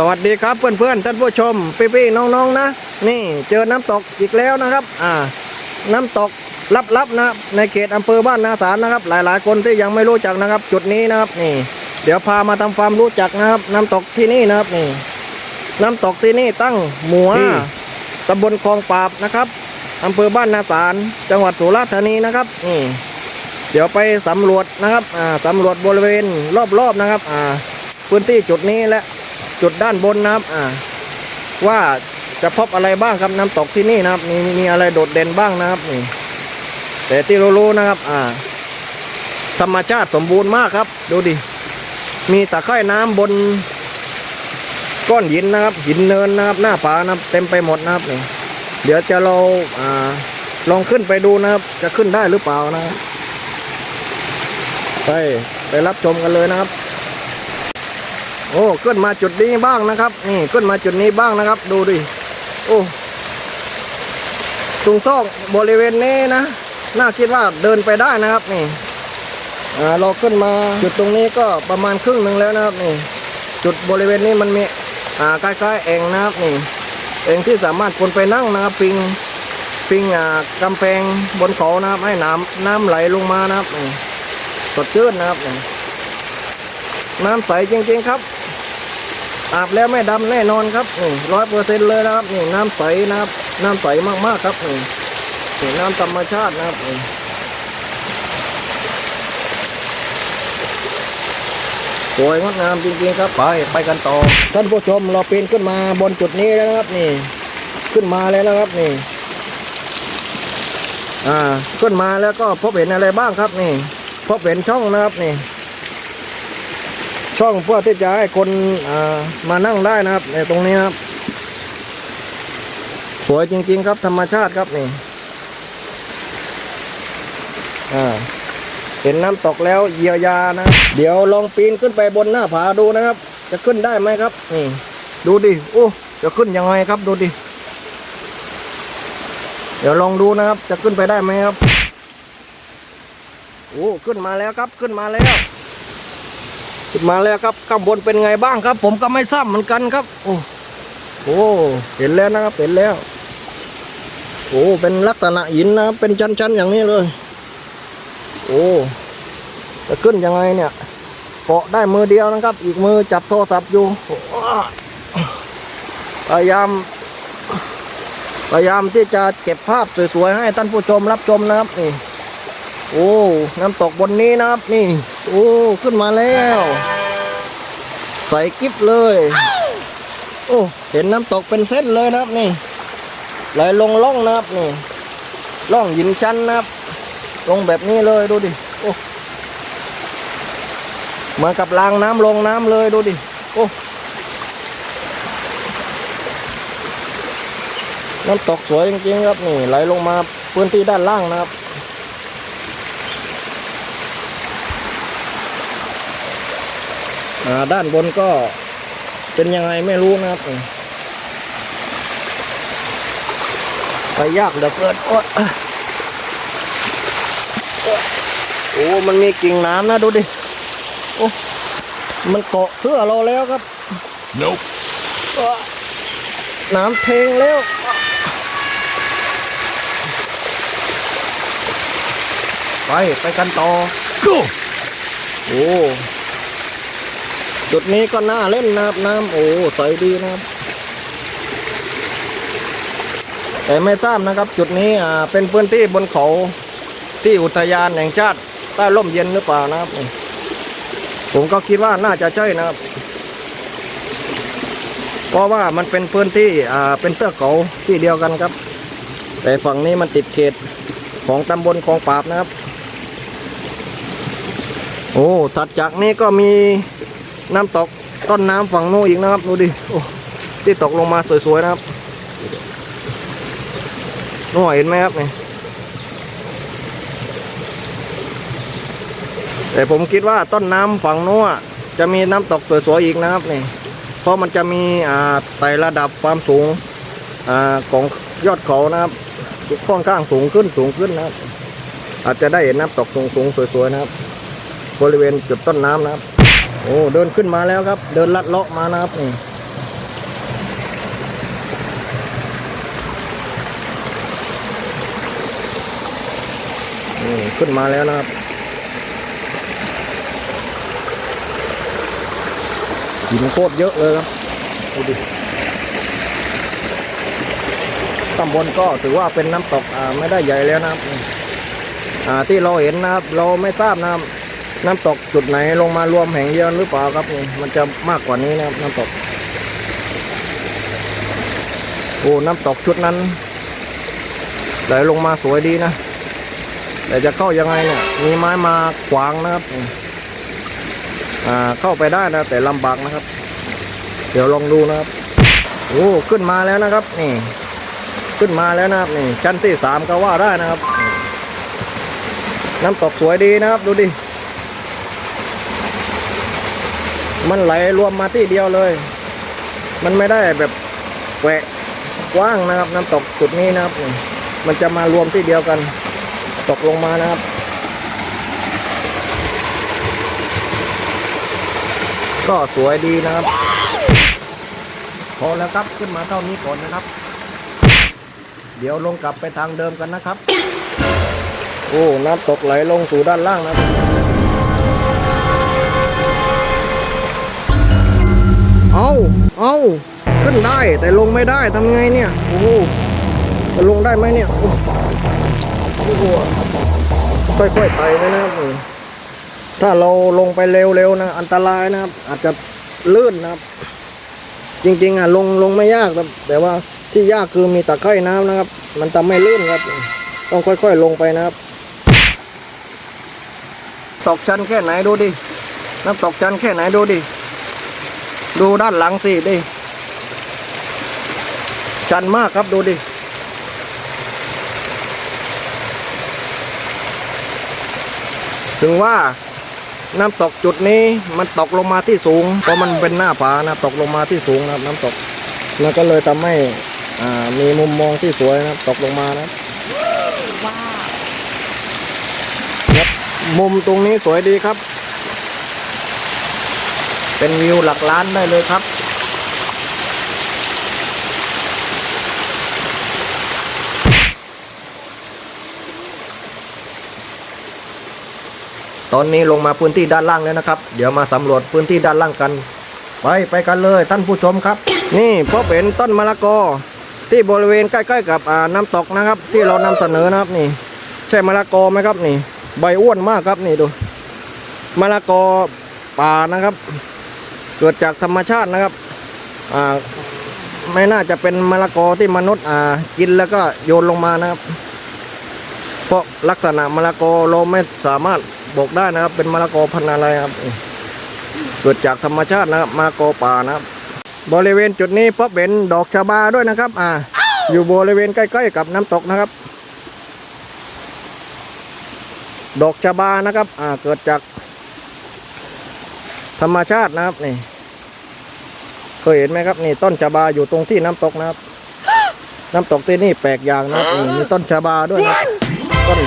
สวัสดีครับเพื่อนๆท่านผู้ชมพี่ๆน้องๆนะ นี่เจอน้ำตกอีกแล้วนะครับ อ่า น้ำตกลับๆนะในเขตอำเภอบ้านนาสารนะครับ หลายๆคนที่ยังไม่รู้จักนะครับ จุดนี้นะครับนี่ เดี๋ยวพามาทำความรู้จักนะครับ น้ำตกที่นี่นะครับนี่ น้ำตกที่นี่ตั้งหมัวที่ตำบลคลองปราบนะครับอำเภอบ้านนาสารจังหวัดสุราษฎร์ธานีนะครับนี่เดี๋ยวไปสำรวจนะครับอ่าสำรวจบริเวณรอบๆนะครับอ่าพื้นที่จุดนี้และ จุดด้านบนนะครับอ่าว่าจะพบอะไรบ้างครับน้ำตกที่นี่นะครับ มีมีอะไรโดดเด่นบ้างนะครับนี่แต่ที่รู้ๆนะครับ อ่า ธรรมชาติสมบูรณ์มากครับ ดูดิ มีตะไคร่น้ำบน ก้อนหินนะครับ หินเนินนะครับ หน้าผานะครับ เต็มไปหมดนะครับนี่เดี๋ยวจะเราอ่าลองขึ้นไปดูนะครับ จะขึ้นได้หรือเปล่านะครับไปไปรับชมกันเลยนะครับ โอ้ขึ้นมาจุดนี้บ้างนะครับ นี่ขึ้นมาจุดนี้บ้างนะครับ ดูดิโอ้ตรงซอกบริเวณนี้นะน่าคิดว่าเดินไปได้นะครับนี่เราขึ้นมาจุดตรงนี้ก็ประมาณครึ่งหนึ่งแล้วนะครับนี่ จุดบริเวณนี้มันมีอ่าใกล้ๆเองนะครับนี่เองที่สามารถคนไปนั่งนะครับ ปิงปิงอ่ากำแพงบนเขานะครับ ให้น้ำน้ำไหลลงมานะครับนี่สดชื่นนะครับนี่น้ำใสจริงๆครับ อาบแล้วไม่ดำแน่นอนครับนี่ร้อยเปอร์เซ็นต์เลยนะครับนี่น้ำใสนะครับน้ำใสมากๆครับนี่นี่น้ำธรรมชาตินะครับนี่สวยงดงามจริงๆครับไปไปกันต่อท่านผู้ชมเราปีนขึ้นมาบนจุดนี้แล้วนะครับ นี่ ขึ้นมาแล้วนะครับนี่ อ่าขึ้นมาแล้วก็พบเห็นอะไรบ้างครับนี่ พบเห็นช่องนะครับนี่ ช่องเพื่อที่จะให้คนมานั่งได้นะครับ ในตรงนี้นะครับ สวยจริง ๆ ครับธรรมชาติครับนี่เห็นน้ำตกแล้วเยียวยานะ เดี๋ยวลองปีนขึ้นไปบนหน้าผาดูนะครับ จะขึ้นได้ไหมครับ นี่ ดูดิโอ้จะขึ้นยังไงครับดูดิเดี๋ยวลองดูนะครับ จะขึ้นไปได้ไหมครับโอ้ขึ้นมาแล้วครับขึ้นมาแล้ว ขึ้นมาแล้วครับข้างบนเป็นไงบ้างครับ ผมก็ไม่ทราบเหมือนกันครับ โอ้โหเห็นแล้วนะครับเห็นแล้วโอ้เป็นลักษณะหินนะเป็นชั้นๆอย่างนี้เลย โอ้จะขึ้นยังไงเนี่ยเกาะได้มือเดียวนะครับ อีกมือจับโทรศัพท์อยู่พยายามพยายามที่จะเก็บภาพสวยๆให้ท่านผู้ชมรับชมนะครับนี่ โอ้น้ำตกบนนี้นะครับนี่ โอ้ขึ้นมาแล้ว ใส่กิ๊บเลย โอ้เห็นน้ำตกเป็นเส้นเลยนะครับนี่ไหลลงล่องนะครับนี่ล่องหินชันนะครับ ลงแบบนี้เลยดูดิโอ้เหมือนกับรางน้ำลงน้ำเลยดูดิโอ้น้ำตกสวยจริงๆครับนี่ไหลลงมาพื้นที่ด้านล่างนะครับ อ่า ด้านบนก็เป็นยังไงไม่รู้นะครับนี่ไปยากเหลือเกินโอ้โอ้ มันมีกิ่งน้ำนะดูดิ โอ้ มันเกาะเสื้อเราแล้วครับ Nope. น้ำเทงแล้วไป ไปกันต่อ Go. โอ้ จุดนี้ก็น่าเล่นนะครับ น้ำโอ้ใสดีนะครับ แต่ไม่ทราบนะครับ จุดนี้อ่าเป็นพื้นที่บนเขาที่อุทยานแห่งชาติใต้ร่มเย็นหรือเปล่านะครับ ผมก็คิดว่าน่าจะใช่นะครับ เพราะว่ามันเป็นพื้นที่อ่าเป็นเทือกเขาที่เดียวกันครับ แต่ฝั่งนี้มันติดเขตของตำบลคลองปราบนะครับ โอ้ถัดจากนี้ก็มี น้ำตกต้นน้ำฝั่งนู้นอีกนะครับดูดิโอ้ที่ตกลงมาสวยๆนะครับนู่นเห็นไหมครับนี่แต่ผมคิดว่าต้นน้ำฝั่งนู้นจะมีน้ำตกสวยๆอีกนะครับนี่เพราะมันจะมีอ่าไต่ระดับความสูงอ่าของยอดเขานะครับค่อนข้างสูงขึ้นสูงขึ้นนะครับ อาจจะได้เห็นน้ำตกสูงๆสวยๆนะครับ บริเวณจุดต้นน้ำนะครับ โอ้เดินขึ้นมาแล้วครับ เดินลัดเลาะมานะครับนี่ขึ้นมาแล้วนะครับหินโคตรเยอะเลยครับดูดิตำบลก็ถือว่าเป็นน้ำตกไม่ได้ใหญ่แล้วนะครับที่เราเห็นนะครับ เราไม่ทราบนะครับ น้ำตกจุดไหนลงมารวมแห่งเดียวหรือเปล่าครับนี่มันจะมากกว่านี้นะครับน้ำตกโอ้น้ำตกชุดนั้นไหลลงมาสวยดีนะแต่จะเข้ายังไงเนี่ยมีไม้มาขวางนะครับอ่าเข้าไปได้นะแต่ลำบากนะครับ เดี๋ยวลองดูนะครับโอ้ขึ้นมาแล้วนะครับ นี่ ขึ้นมาแล้วนะครับนี่ชั้นที่สามก็ว่าได้นะครับ น้ำตกสวยดีนะครับ ดูดิ มันไหลรวมมาที่เดียวเลย มันไม่ได้แบบแหวกกว้างนะครับ น้ำตกจุดนี้นะครับ มันจะมารวมที่เดียวกัน ตกลงมานะครับก็สวยดีนะครับพอแล้วครับขึ้นมาเท่านี้ก่อนนะครับ เดี๋ยวลงกลับไปทางเดิมกันนะครับ โอ้น้ำตกไหลลงสู่ด้านล่างนะครับ เอาเอาขึ้นได้แต่ลงไม่ได้ทำไงเนี่ย โอ้โหจะลงได้ไหมเนี่ยโอ้โหค่อยๆไปนะครับนี่ถ้าเราลงไปเร็วๆนะ อันตรายนะครับ อาจจะลื่นนะครับ จริงๆอะลงลงไม่ยากครับแต่ว่าที่ยากคือมีตะไคร่น้ำนะครับ มันทำให้ลื่นครับ ต้องค่อยๆลงไปนะครับ ตกชันแค่ไหนดูดิน้ำตกชันแค่ไหนดูดิ ดูด้านหลังสิดิชันมากครับดูดิถึงว่าน้ำตกจุดนี้มันตกลงมาที่สูง เพราะมันเป็นหน้าผานะตกลงมาที่สูงนะครับ น้ำตกแล้วก็เลยทำให้อ่ามีมุมมองที่สวยนะครับ ตกลงมานะครับครับมุมตรงนี้สวยดีครับ เป็นวิวหลักล้านได้เลยครับ ตอนนี้ลงมาพื้นที่ด้านล่างแล้วนะครับ เดี๋ยวมาสำรวจพื้นที่ด้านล่างกัน ไปไปกันเลยท่านผู้ชมครับ นี่พบเห็นต้นมะละกอที่บริเวณใกล้ๆกับน้ำตกนะครับ ที่เรานำเสนอนะครับนี่ ใช่มะละกอไหมครับนี่ ใบอ้วนมากครับนี่ดูมะละกอป่านะครับ เกิดจากธรรมชาตินะครับอ่าไม่น่าจะเป็นมะละกอที่มนุษย์อ่ากินแล้วก็โยนลงมานะครับ เพราะลักษณะมะละกอเราไม่สามารถบอกได้นะครับ เป็นมะละกอพันธุ์อะไรครับ เกิดจากธรรมชาตินะครับมะละกอป่านะครับ บริเวณจุดนี้พบเห็นดอกชะบาด้วยนะครับ อ่า อยู่บริเวณใกล้ๆกับน้ำตกนะครับ ดอกชะบานะครับ อ่า เกิดจาก ธรรมชาตินะครับนี่เคยเห็นไหมครับนี่ต้นชะบาอยู่ตรงที่น้ำตกนะครับ น้ำตกที่นี่แปลกอย่างนะครับนี่มีต้นชะบาด้วยนะครับต้น